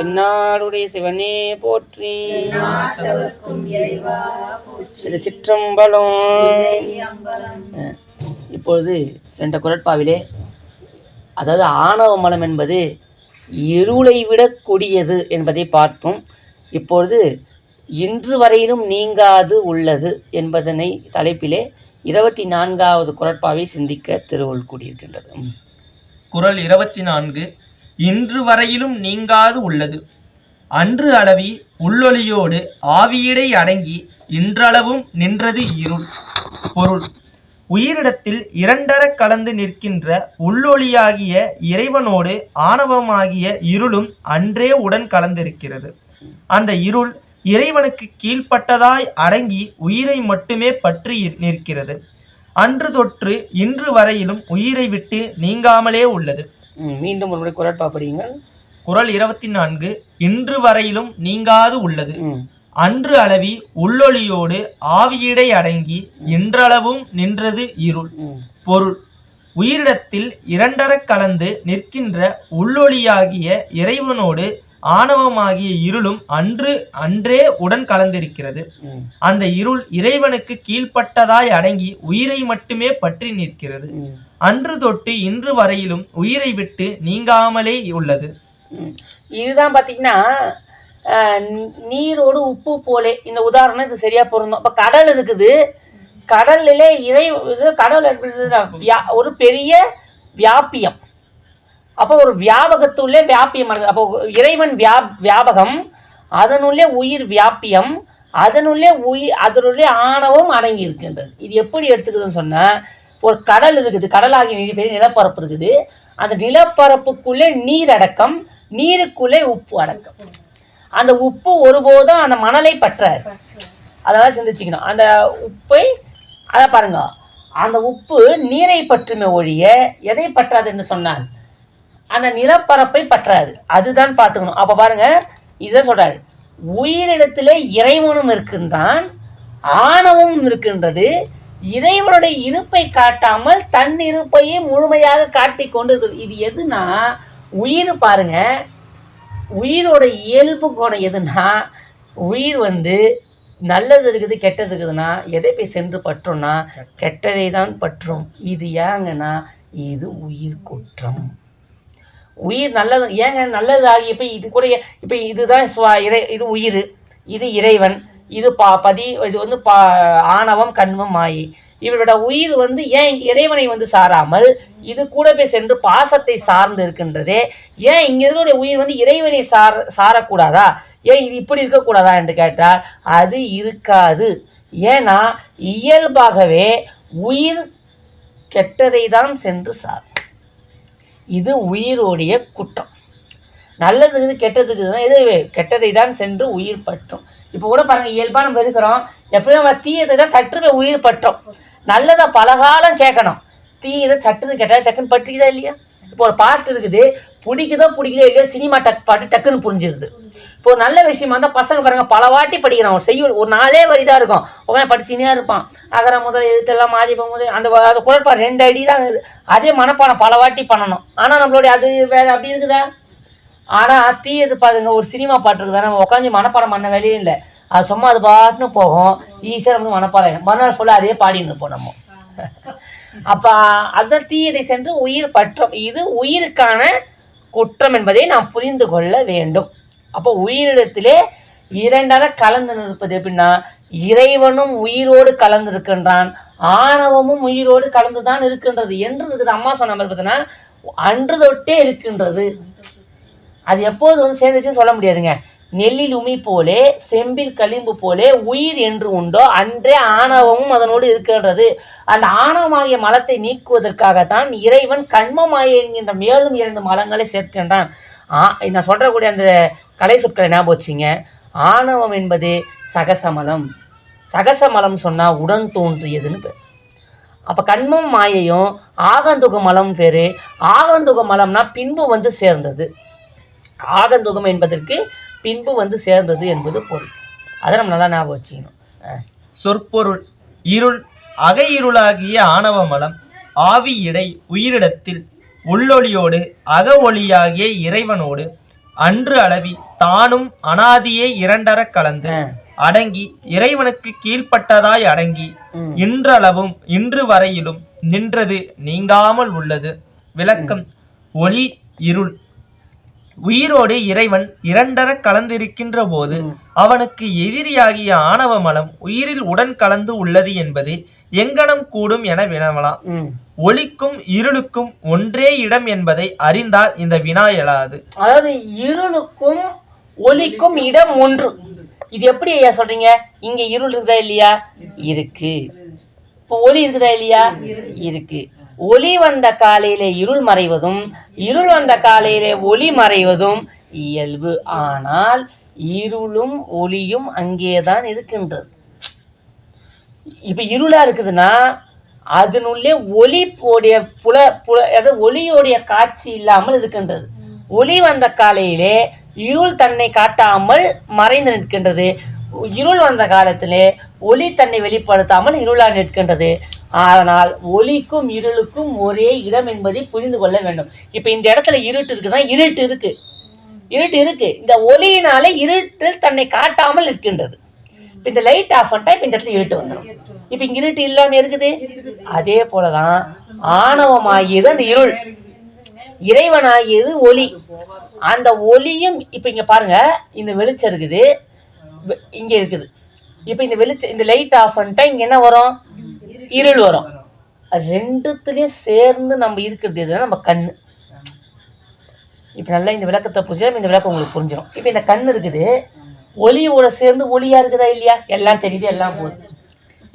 என்னாடுடைய சிவனே போற்றி. நாட்டவர்க்கும் இறைவா போற்றி. திரு சிற்றம்பலம். இப்பொழுது சென்ற குரட்பாவிலே அதாவது ஆணவ மலம் என்பது இருளை விட கொடியது என்பதை பார்த்தோம் இப்பொழுது இன்று வரையிலும் நீங்காது உள்ளது என்பதனை தலைப்பிலே இருபத்தி நான்காவது குரட்பாவை சிந்திக்க திருவள்ளுவர் கூடியிருக்கின்றது. குறள் இருபத்தி நான்கு இன்று வரையிலும் நீங்காது உள்ளது. அன்று அளவி உள்ளொளியோடு ஆவியிடை அடங்கி இன்றளவும் நின்றது இருள். பொருள். உயிரிடத்தில் இரண்டற கலந்து நிற்கின்ற உள்ளொளியாகிய இறைவனோடு ஆணவமாகிய இருளும் அன்றே உடன் கலந்திருக்கிறது. அந்த இருள் இறைவனுக்கு கீழ்ப்பட்டதாய் அடங்கி உயிரை மட்டுமே பற்றி நிற்கிறது. அன்று தொற்று இன்று வரையிலும் உயிரை விட்டு நீங்காமலே உள்ளது. மீண்டும் ஒரு முறை குரட்பா படியுங்கள். குறள் இருபத்தி நான்கு இன்று வரையிலும் நீங்காது உள்ளது. அன்று அளவி உள்ளொளியோடு ஆவியிடை அடங்கி இன்றளவும் நின்றது இருள். பொருள். உயிரிடத்தில் இரண்டரக் கலந்து நிற்கின்ற உள்ளொளியாகிய இறைவனோடு ஆணவமாகிய இருளும் அன்று அன்றே உடன் கலந்திருக்கிறது. அந்த இருள் இறைவனுக்கு கீழ்ப்பட்டதாய் அடங்கி உயிரை மட்டுமே பற்றி நிற்கிறது. அன்று தொட்டு இன்று வரையிலும் உயிரை விட்டு நீங்காமலே உள்ளது. இதுதான் நீ- நீரோடு உப்பு போலே. இந்த உதாரணம் இது சரியா பொருந்தும். இப்போ கடல் இருக்குது. கடல்லிலே இறை கடல் ஒரு பெரிய வியாபியம் அப்போ ஒரு வியாபகத்துள்ளே வியாபியம் இருக்குது அப்போ இறைவன் வியா வியாபகம் அதனுள்ளே உயிர் வியாபியம் அதனுள்ளே உயிர் அதனுள்ளே ஆணவம் அடங்கி இருக்கின்றது இது எப்படி எடுத்துக்குதுன்னு சொன்னால் ஒரு கடல் இருக்குது கடலாகிய நீர் பெரிய நிலப்பரப்பு இருக்குது. அந்த நிலப்பரப்புக்குள்ளே நீர் அடக்கம் நீருக்குள்ளே உப்பு அடக்கம். அந்த உப்பு ஒருபோதும் அந்த மணலை பற்றாது. அதெல்லாம் சிந்திச்சுக்கணும். அந்த உப்பை அதை பாருங்க. அந்த உப்பு நீரை பற்றுமே ஒழிய எதை பற்றாது என்று சொன்னான் அந்த நிலப்பரப்பை பற்றாது. அதுதான் பார்த்துக்கணும். அப்போ பாருங்க இதை சொல்றாரு. உயிரிடத்திலே இறைவனும் இருக்கின்றான் ஆணவமும் இருக்கின்றது. இறைவனுடைய இருப்பை காட்டாமல் தன் இருப்பையே முழுமையாக காட்டி கொண்டு இருக்குது இது எதுனா உயிர் பாருங்க. உயிரோட இயல்பு கோணம் எதுனா உயிர் வந்து நல்லது இருக்குது கெட்டது இருக்குதுன்னா எதை போய் சென்று பற்றும்னா கெட்டதை தான் பற்றும். இது ஏங்கன்னா இது உயிர் குற்றம். உயிர் நல்லது ஏங்க நல்லது ஆகிய இப்போ இது கூட இப்போ இதுதான் சுவா- இறை இது உயிர். இது இறைவன் இது பா பதி இது வந்து பா ஆணவம் கண்மம் மாயி. இவரோட உயிர் வந்து ஏன் இறைவனை வந்து சாராமல் இது கூட போய் சென்று பாசத்தை சார்ந்து இருக்கின்றதே ஏன் இங்கே இருக்கிற உயிர் வந்து இறைவனை சார் சாரக்கூடாதா? ஏன் இது இப்படி இருக்கக்கூடாதா என்று கேட்டால் அது இருக்காது. ஏன்னா இயல்பாகவே உயிர் கெட்டதை தான் சென்று சார் இது உயிரோடைய குற்றம். நல்லது இருக்குது தான் இது எது கெட்டதை தான் சென்று உயிர் பற்றும். இப்போ கூட பாருங்க இயல்பாக நம்ம இருக்கிறோம். எப்படியும் நம்ம தீயதை தான் சற்று உயிர் பற்றும். நல்லதை பலகாலம் கேட்கணும். தீயதை சட்டுன்னு கேட்டால் டக்குன்னு பற்றிக்குதா இல்லையா? இப்போ ஒரு பாட்டு இருக்குது பிடிக்குதோ பிடிக்கலையோ இல்லையோ சினிமா டக் பாட்டு டக்குன்னு புரிஞ்சிருது. இப்போ ஒரு நல்ல விஷயமா இருந்தால் பசங்க பாருங்க பல வாட்டி படிக்கிறான் ஒரு செய்யுள் ஒரு நாளே வரி தான் இருக்கும் உடனே படிச்சுனே இருப்பான். அகர முதல் எழுத்தெல்லாம் மாதிபம் முதல் அந்த அந்த குரட்பா ரெண்டு அடி தான் இருக்குது. அதே மனப்பாடம் பல வாட்டி பண்ணணும். ஆனால் நம்மளுடைய அது வேற அப்படி இருக்குதா? ஆனால் தீயது பாருங்க ஒரு சினிமா பாட்டு இருக்குதா. நம்ம உட்காந்து மனப்பாடம் பண்ண வேலையும் இல்லை. அது சும்மா அது பாட்டுன்னு போகும். ஈஸியாக நம்ம மனப்பாடம். மறுநாள் ஃபுல்லாக அதே பாடின்னு இருப்போம் நம்ம. அப்போ அதுதான் தீயதை சென்று உயிர் பற்றும் இது உயிருக்கான குற்றம் என்பதை நாம் புரிந்து கொள்ள வேண்டும். அப்போ உயிரிடத்திலே இரண்டர கலந்து நிற்பது எப்படின்னா இறைவனும் உயிரோடு கலந்து இருக்கின்றான் ஆணவமும் உயிரோடு கலந்து தான் இருக்கின்றது என்று இருக்குது. அம்மா சொன்ன மாதிரி பார்த்தீங்கன்னா அன்று தொட்டே இருக்கின்றது. அது எப்போது வந்து சேர்ந்துச்சுன்னு சொல்ல முடியாதுங்க. நெல்லில் உமி போலே செம்பில் களிம்பு போலே உயிர் என்று உண்டோ அன்றே ஆணவமும் அதனோடு இருக்கின்றது. அந்த ஆணவமாகிய மலத்தை நீக்குவதற்காகத்தான் இறைவன் கண்மமாய என்கின்ற மேலும் இரண்டு மலங்களை சேர்க்கின்றான். ஆ நான் சொல்கிறக்கூடிய அந்த கலை சொற்களை ஞாபகம் வச்சுங்க ஆணவம் என்பது சகசமலம். சகசமலம் சொன்னால் உடன் தோன்றியதுன்னு பேர். அப்போ கண்மம் மாயையும் ஆகந்துக மலம் பேர். ஆகந்துக மலம்னா பின்பு வந்து சேர்ந்தது. ஆகந்துகம் என்பதற்கு பின்பு வந்து சேர்ந்தது என்பது பொருள். அதை நம்ம நல்லா ஞாபகம் வச்சுக்கணும். சொற்பொருள் இருள் அக இருளாகிய ஆணவ மலம் ஆவி இடை உயிரிடத்தில் உள்ளொளியோடு அக ஒளியாகிய இறைவனோடு அன்று அளவி தானும் அனாதியே இரண்டரக் கலந்து அடங்கி இறைவனுக்கு கீழ்ப்பட்டதாய் அடங்கி. இன்றளவும் இன்று வரையிலும் நின்றது நீங்காமல் உள்ளது. விளக்கம் ஒளி இருள் உயிரோடு இறைவன் இரண்டரக் கலந்திருக்கின்ற போது அவனுக்கு எதிரியாகிய ஆணவ மலம் உயிரில் உடன் கலந்து உள்ளது என்பது எங்கனம் கூடும் என வினவலாம். ஒளிக்கும் இருளுக்கும் ஒன்றே இடம் என்பதை அறிந்தால் இந்த வினா எழாது. அதாவது இருளுக்கும் ஒளிக்கும் இடம் ஒன்று. இது எப்படி ஐயா சொல்றீங்க? இங்க இருள் இருக்குதா இல்லையா? இருக்கு. இப்போ ஒளி இருக்குதா இல்லையா? இருக்கு. ஒளி வந்த காலையிலே இருள் மறைவதும் இருள் வந்த காலையிலே ஒளி மறைவதும் இயல்பு. ஆனால் இருளும் ஒளியும் அங்கேதான் இருக்கின்றது. இப்ப இருளா இருக்குதுன்னா அதனுள்ளே ஒளி உடைய புல புல அதாவது ஒளியோடைய காட்சி இல்லாமல் இருக்கின்றது. ஒளி வந்த காலையிலே இருள் தன்னை காட்டாமல் மறைந்து நிற்கின்றது. இருள் வந்த காலத்திலே ஒளி தன்னை வெளிப்படுத்தாமல் இருளாக நிற்கின்றது. ஆனால் ஒளிக்கும் இருளுக்கும் ஒரே இடம் என்பதை புரிந்து கொள்ள வேண்டும். இப்போ இந்த இடத்துல இருட்டு இருக்குன்னா இருட்டு இருக்கு. இருட்டு இருக்கு. இந்த ஒளியினாலே இருட்டு தன்னை காட்டாமல் இருக்கின்றது இப்போ இந்த லைட் ஆஃப் பண்ணிட்டா இப்போ இந்த இடத்துல இருட்டு வந்துடும் இப்போ இங்க இருட்டு இல்லாம இருக்குது? அதே போலதான் ஆணவமாகியது அந்த இருள். இறைவனாகியது ஒளி. அந்த ஒளியும் இப்போ இங்க பாருங்க இந்த வெளிச்சம் இருக்குது. இங்க இருக்குது. இப்போ இந்த வெளிச்சம் இந்த லைட் ஆஃப் பண்ணிட்டா இங்க என்ன வரும்? இருள் வரும். அது ரெண்டுத்துலயும் சேர்ந்து நம்ம இருக்கிறது எதுனா நம்ம கண்ணு. இப்போ நல்லா இந்த விளக்கத்தை புரிஞ்சா இந்த விளக்கம் உங்களுக்கு புரிஞ்சிடும் இப்போ இந்த கண் இருக்குது. ஒளியோட சேர்ந்து ஒளியா இருக்குதா இல்லையா? எல்லாம் தெரியுது எல்லாம் போகுது.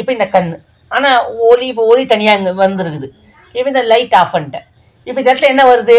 இப்போ இந்த கண். ஆனா ஒளி இப்போ ஒளி தனியா இங்க வந்துருக்குது. இப்போ இந்த லைட் ஆஃப் பண்ணிட்டேன் இப்போ இந்த இடத்துல என்ன வருது?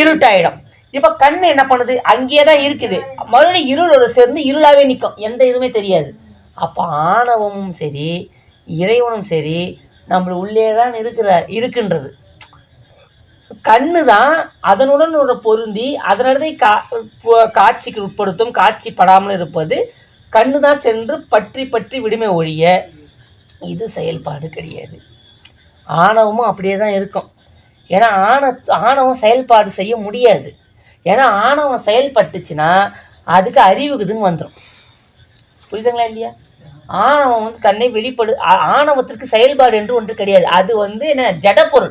இருட்டாயிடும். இப்போ கண் என்ன பண்ணுது? அங்கேயே தான் இருக்குது. மறுபடியும் இருளோட சேர்ந்து இருளாவே நிற்கும் எந்த இதுவுமே தெரியாது. அப்போ ஆணவமும் சரி இறைவனும் சரி நம்மள உள்ளே தான் இருக்கிறார் இருக்கின்றது. கண்ணு தான் அதனுடன் பொருந்தி அதனதை கா காட்சிக்கு உட்படுத்தும் காட்சி படாமல் இருப்பது கண்ணு தான் சென்று பற்றி பற்றி விடுமை ஒழிய இது செயல்பாடு கிடையாது. ஆணவமும் அப்படியே தான் இருக்கும். ஏன்னா ஆண ஆணவம் செயல்பாடு செய்ய முடியாது. ஏன்னா ஆணவம் செயல்பட்டுச்சுன்னா அதுக்கு அறிவுக்குதுன்னு வந்துடும் புரியுதுங்களா இல்லையா? ஆணவம் வந்து தன்னை வெளிப்படு ஆணவத்திற்கு செயல்பாடு என்று ஒன்று கிடையாது. அது வந்து என்ன? ஜடப்பொருள்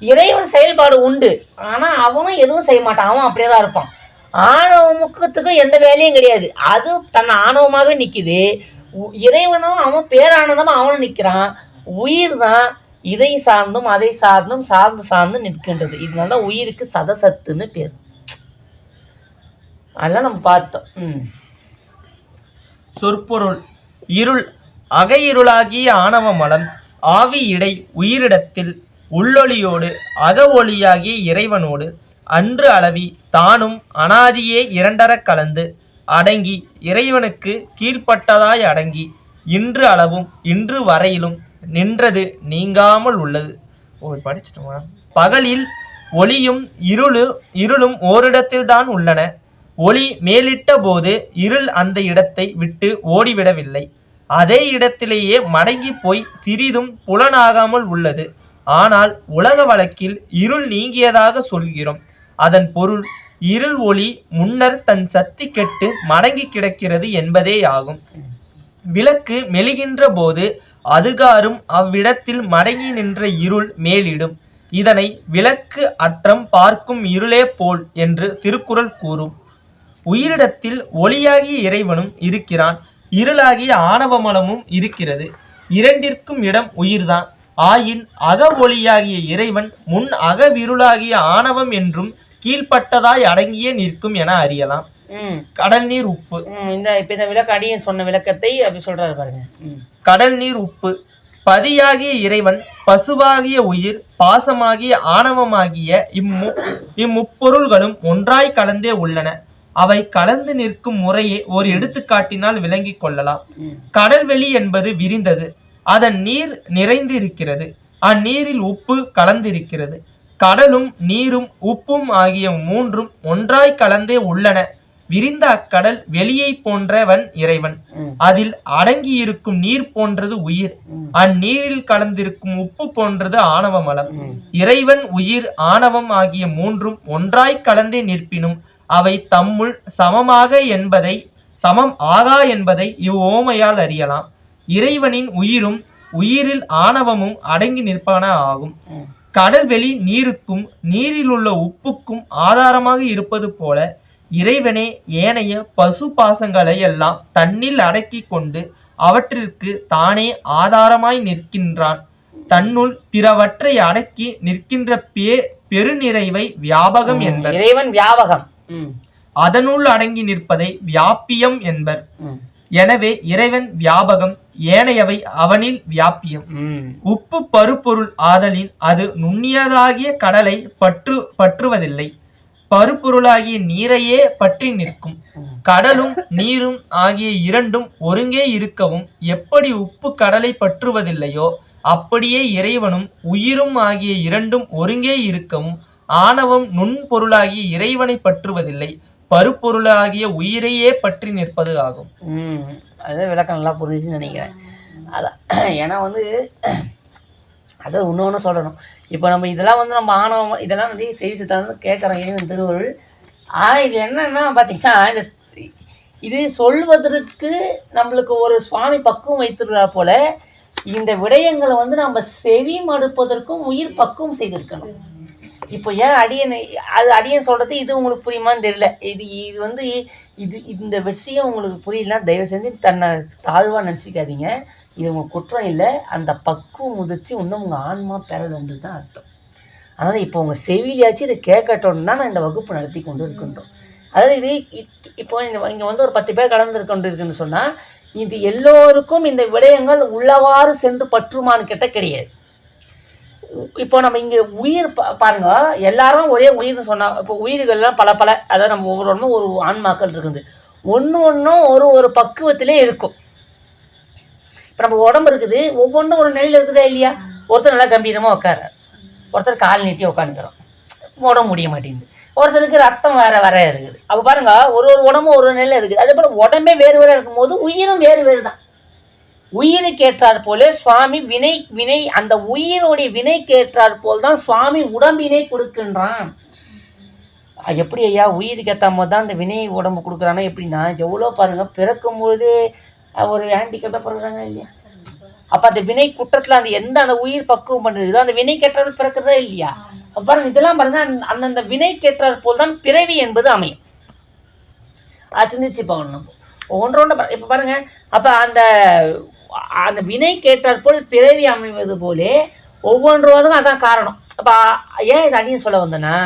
இறைவன் செயல்பாடு உண்டு. ஆனால் அவனும் எதுவும் செய்ய மாட்டான். அவன் அப்படியே தான் இருப்பான். ஆணவ முக்கத்துக்கும் எந்த வேலையும் கிடையாது. அது தன்னை ஆணவமாகவே நிற்கிது உ- இறைவனும் அவன் பேரானந்தமாக அவனும் நிற்கிறான் உயிர் தான் இதை சார்ந்தும் அதை சார்ந்தும் சார்ந்து சார்ந்து நிற்கின்றது. இதனால தான் உயிருக்கு சதசத்துன்னு பேர். அதெல்லாம் நம்ம பார்த்தோம். ம். சொற்பொருள் இருள் அகையிருளாகிய ஆணவ மலம் ஆவி இடை உயிரிடத்தில் உள்ளொளியோடு அக ஒளியாகிய இறைவனோடு அன்று அளவி தானும் அனாதியே இரண்டரக் கலந்து அடங்கி இறைவனுக்கு கீழ்ப்பட்டதாய் அடங்கி இன்று அளவும் இன்று வரையிலும் நின்றது நீங்காமல் உள்ளது. ஓ படிச்சிட்டோமா? பகலில் ஒளியும் இருளு இருளும் ஓரிடத்தில்தான் உள்ளன. ஒளி மேலிட்ட போது இருள் அந்த இடத்தை விட்டு ஓடிவிடவில்லை. அதே இடத்திலேயே மடங்கி போய் சிறிதும் புலனாகாமல் உள்ளது. ஆனால் உலக வழக்கில் இருள் நீங்கியதாக சொல்கிறோம். அதன் பொருள் இருள் ஒளி முன்னர் தன் சக்தி கெட்டு மடங்கி கிடக்கிறது என்பதே ஆகும் விளக்கு மெலிகின்ற போது அதுகாரும் அவ்விடத்தில் மடங்கி நின்ற இருள் மேலிடும். இதனை விளக்கு அற்றம் பார்க்கும் இருளே போல் என்று திருக்குறள் கூறும். உயிரிடத்தில் ஒளியாகிய இறைவனும் இருக்கிறான். இருளாகிய ஆணவமலமும் இருக்கிறது. இரண்டிற்கும் இடம் உயிர்தான். ஆயின் அக ஒளியாகிய இறைவன் முன் அகவிருளாகிய ஆணவம் என்றும் கீழ்ப்பட்டதாய் அடங்கியே நிற்கும் என அறியலாம். கடல் நீர் உப்பு. இந்த இப்போ இந்த விளக்கடியும் சொன்ன விளக்கத்தை அப்படி சொல்றாரு பாருங்க. கடல் நீர் உப்பு. பதியாகிய இறைவன் பசுவாகிய உயிர் பாசமாகிய ஆணவமாகிய இம்மு இம்முப்பொருள்களும் ஒன்றாய் கலந்தே உள்ளன. அவை கலந்து நிற்கும் முறையை ஒரு எடுத்துக்காட்டினால் விளங்கிக் கொள்ளலாம். கடல்வெளி என்பது விரிந்தது. அதன் நீர் நிறைந்திருக்கிறது. அந்நீரில் உப்பு கலந்திருக்கிறது. கடலும் நீரும் உப்பும் ஆகிய மூன்றும் ஒன்றாய் கலந்தே உள்ளன. விரிந்த அக்கடல் வெளியை போன்றவன் இறைவன். அதில் அடங்கியிருக்கும் நீர் போன்றது உயிர். அந்நீரில் கலந்திருக்கும் உப்பு போன்றது ஆணவ மலம். இறைவன் உயிர் ஆணவம் ஆகிய மூன்றும் ஒன்றாய் கலந்தே நிற்பினும். அவை தம்முள் சமமாக என்பதை சமம் ஆகா என்பதை இவ்வோமையால் அறியலாம். இறைவனின் உயிரும் உயிரில் ஆணவமும் அடங்கி நிற்பன ஆகும். கடல்வெளி நீருக்கும் நீரில் உள்ள உப்புக்கும் ஆதாரமாக இருப்பது போல இறைவனே ஏனைய பசு பாசங்களை எல்லாம் தன்னில் அடக்கி கொண்டு அவற்றிற்கு தானே ஆதாரமாய் நிற்கின்றான். தன்னுள் பிறவற்றை அடக்கி நிற்கின்ற பே பெருநிறைவை வியாபகம் என்பர். இறைவன் வியாபகம். அதனுள் அடங்கி நிற்பதை வியாபியம் என்பர். எனவே இறைவன் வியாபகம் ஏனையவை அவனில் வியாபியம். உப்பு பருப்பொருள் ஆதலின் அது நுண்ணியதாகிய கடலை பற்று பற்றுவதில்லை. பருப்பொருளாகிய நீரையே பற்றி நிற்கும். கடலும் நீரும் ஆகிய இரண்டும் ஒருங்கே இருக்கவும் எப்படி உப்பு கடலை பற்றுவதில்லையோ அப்படியே இறைவனும் உயிரும் ஆகிய இரண்டும் ஒருங்கே இருக்கவும் ஆணவம் நுண்பொருளாகிய இறைவனை பற்றுவதில்லை பருப்பொருளாகிய உயிரையே பற்றி நிற்பது ஆகும். ம் அது விளக்கம் நல்லா புரிஞ்சுன்னு நினைக்கிறேன். அதான் ஏன்னா வந்து அதை இன்னொன்று சொல்லணும். இப்போ நம்ம இதெல்லாம் வந்து நம்ம ஆணவம் இதெல்லாம் வந்து செய்தி சித்தாந்தம் கேட்குறோம் இறைவன் திருவருள். ஆனால் இது என்னன்னா பார்த்தீங்கன்னா இந்த இது சொல்வதற்கு நம்மளுக்கு ஒரு சுவாமி பக்குவம் வைத்திருக்கிறா போல இந்த விடயங்களை வந்து நம்ம செவி மடுப்பதற்கும் உயிர் பக்குவம் செய்திருக்கணும். இப்போ ஏன் அடியனை அது அடியன் சொல்கிறது இது உங்களுக்கு புரியுமான்னு தெரியல. இது இது வந்து இது இந்த விஷயம் உங்களுக்கு புரியலன்னா தயவு செஞ்சு தன்னை தாழ்வாக நினச்சிக்காதீங்க. இது உங்கள் குற்றம் இல்லை. அந்த பக்குவம் முதிர்ச்சி இன்னும் உங்கள் ஆன்மா பெறலன்றது தான் அர்த்தம். அதனால் இப்போ உங்கள் செவிலியாச்சும் இதை கேட்கட்டோன்னு தான் நான் இந்த வகுப்பு நடத்தி கொண்டு இருக்கின்றோம். அதாவது இது இப்போ இங்கே இங்கே வந்து ஒரு பத்து பேர் கலந்து கொண்டு இருக்குன்னு சொன்னால் இது எல்லோருக்கும் இந்த விடயங்கள் உள்ளவாறு சென்று பற்றுமான்னு கேட்டால் கிடையாது. இப்போ நம்ம இங்கே உயிர் பா பாருங்க எல்லாரும் ஒரே உயிர்னு சொன்னால் இப்போ உயிர்கள்லாம் பல பல அதாவது நம்ம ஒவ்வொரு ஒன்றும் ஒரு ஆன்மாக்கள் இருக்குது. ஒன்று ஒன்றும் ஒரு ஒரு பக்குவத்திலே இருக்கும். இப்போ நம்ம உடம்பு இருக்குது ஒவ்வொன்றும் ஒரு நிலையில் இருக்குதா இல்லையா? ஒருத்தர் நல்லா கம்பீரமாக உட்கார ஒருத்தர் கால் நீட்டி உட்காந்துக்கிறோம் உடம்பு முடிய மாட்டேங்குது. ஒருத்தருக்கு ரத்தம் வேற வேற இருக்குது. அப்போ பாருங்க ஒரு ஒரு உடம்பும் ஒரு ஒரு நிலையில் இருக்குது. அதே போல் உடம்பே வேறு வேறு இருக்கும்போது உயிரும் வேறு வேறு தான் உயிருக்கு போலே சுவாமி வினை வினை அந்த உயிரோடைய வினைக்கு ஏற்றாற் போல் தான் சுவாமி உடம்பினை கொடுக்கின்றான். எப்படி ஐயா உயிருக்கு ஏற்ற மாதிரி தான் அந்த வினை உடம்பு கொடுக்குறானா எப்படின்னா எவ்வளோ பாருங்க பிறக்கும் ஒரு ஹேண்டிகேப்பாக பிறகுறாங்க இல்லையா? அப்போ அந்த வினை குற்றத்தில் அந்த எந்த அந்த உயிர் பக்குவம் பண்ணுதோ? அந்த வினை கேட்டால் பிறக்கிறதா இல்லையா? அப்ப பாருங்க இதெல்லாம் பாருங்க அந்த- அந்தந்த வினை கேட்டாற் போல் தான் பிறவி என்பது அமையும். அது சிந்திச்சு பார்க்கணும் ஒன்று ஒன்று இப்போ பாருங்க அப்போ அந்த அந்த வினை கேட்டாற் போல் பிறவி அமைவது போலே ஒவ்வொன்றுவதும் அதான் காரணம். அப்போ ஏன் இது அடியும் சொல்ல வந்தேன்னா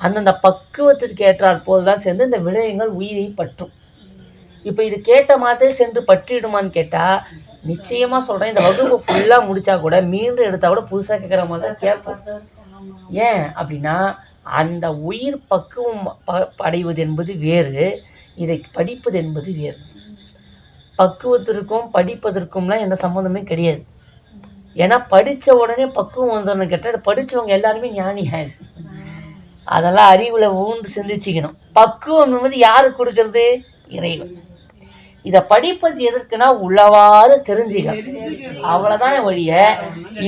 அந்தந்த பக்குவத்திற்கு ஏற்றாற் போல் தான் சேர்ந்து இந்த விடயங்கள் உயிரை பற்றும். இப்போ இது கேட்ட மாதிரி சென்று பற்றிடுமான்னு கேட்டால் நிச்சயமாக சொல்கிறேன் இந்த வகுப்பு ஃபுல்லாக முடித்தா கூட மீண்டும் எடுத்தால் கூட புதுசாக கேட்குற மாதிரி தான் கேட்போம். ஏன் அப்படின்னா அந்த உயிர் பக்குவம் ப அடைவது என்பது வேறு இதை படிப்பது என்பது வேறு. பக்குவத்திற்கும் படிப்பதற்கும்லாம் எந்த சம்மந்தமே கிடையாது. ஏன்னா படித்த உடனே பக்குவம் வந்துடணும் கேட்டால் இதை படித்தவங்க எல்லாருமே ஞானி அதெல்லாம் அறிவில் ஊண்டு சிந்திச்சுக்கணும். பக்குவம் வந்து யாருக்கு கொடுக்கறது? இறைவன். இதை படிப்பது எதற்குன்னா உள்ளவாறு தெரிஞ்சுக்கணும். அவ்வளோதானே வழிய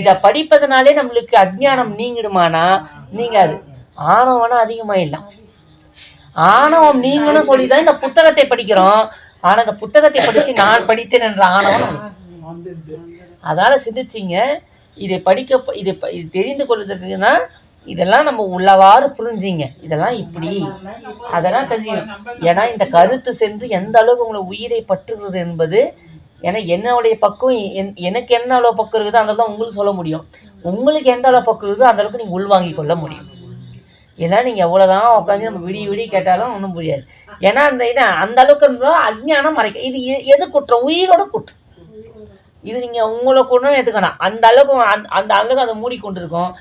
இதை படிப்பதனாலே நம்மளுக்கு அஜ்ஞானம் நீங்கிடுமானா? நீங்காது. ஆணவம்னா அதிகமாயிடலாம் ஆணவம் நீங்கணும் சொல்லி தான் இந்த புத்தகத்தை படிக்கிறோம். ஆனா இந்த புத்தகத்தை படிச்சு நான் படித்தேன் என்ற ஆணவம். அதனால சிந்திச்சிங்க. இதை படிக்க இதை தெரிந்து கொள்வதற்குன்னா இதெல்லாம் நம்ம உள்ளவாறு புரிஞ்சிங்க. இதெல்லாம் இப்படி. அதெல்லாம் தெரிஞ்சுக்கணும் ஏன்னா இந்த கருத்து சென்று எந்த அளவுக்கு உங்களை உயிரை பற்றுகிறது என்பது ஏன்னா என்னுடைய பக்குவம் என்- எனக்கு என்ன அளவு பக்கம் இருக்குதோ அந்த தான் உங்களுக்கு சொல்ல முடியும். உங்களுக்கு எந்த அளவு பக்கம் இருக்குதோ அந்த அளவுக்கு நீங்கள் உள்வாங்கிக் கொள்ள முடியும். ஏன்னா நீங்கள் எவ்வளோதான் உட்காந்து நம்ம விடிய விடிய கேட்டாலும் ஒன்றும் புரியாது. ஏன்னா அந்த இது அந்த அளவுக்கு இருந்தால் அஜ்ஞானம் மறைக்க இது எது குற்றம்? உயிரோட குற்றம். இது நீங்கள் உங்களை கொண்டு ஏற்றுக்கணும் அந்த அளவுக்கு அந்த அந்த அளவுக்கு அதை மூடிக்கொண்டிருக்கோம்.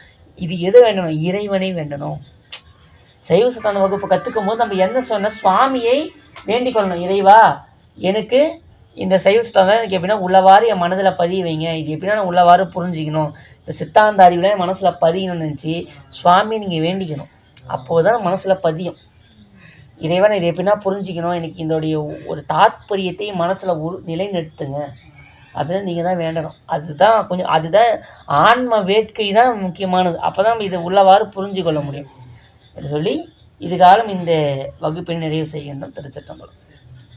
இது எது வேண்டணும்? இறைவனை வேண்டணும். சைவ சத்தான வகுப்பு கற்றுக்கும் போது நம்ம என்ன சொன்ன? சுவாமியை வேண்டிக் கொள்ளணும். இறைவா எனக்கு இந்த சைவ சித்தாந்தம் எனக்கு எப்படின்னா உள்ளவாறு என் மனதில் பதிய வைங்க. இது எப்படின்னா நான் உள்ளவாறு புரிஞ்சிக்கணும். இந்த சித்தாந்த அறிவில் என் மனசில் பதியணும்னு நினச்சி சுவாமி நீங்கள் வேண்டிக்கணும். அப்போது தான் மனசில் பதியும். இறைவன் இதை எப்படின்னா புரிஞ்சிக்கணும். எனக்கு இதோடைய ஒரு தாத்பரியத்தை மனசில் உரு நிலைநிறுத்துங்க. அப்படின்னு நீங்கள் தான் வேண்டணும். அதுதான் கொஞ்சம் அதுதான் ஆன்ம வேட்கை தான் முக்கியமானது. அப்போ தான் இதை உள்ளவாறு புரிஞ்சு கொள்ள முடியும். என்று சொல்லி இதுகாலம் இந்த வகுப்பை நிறைவு செய்கின்றோம். திருச்சட்டம்பலம்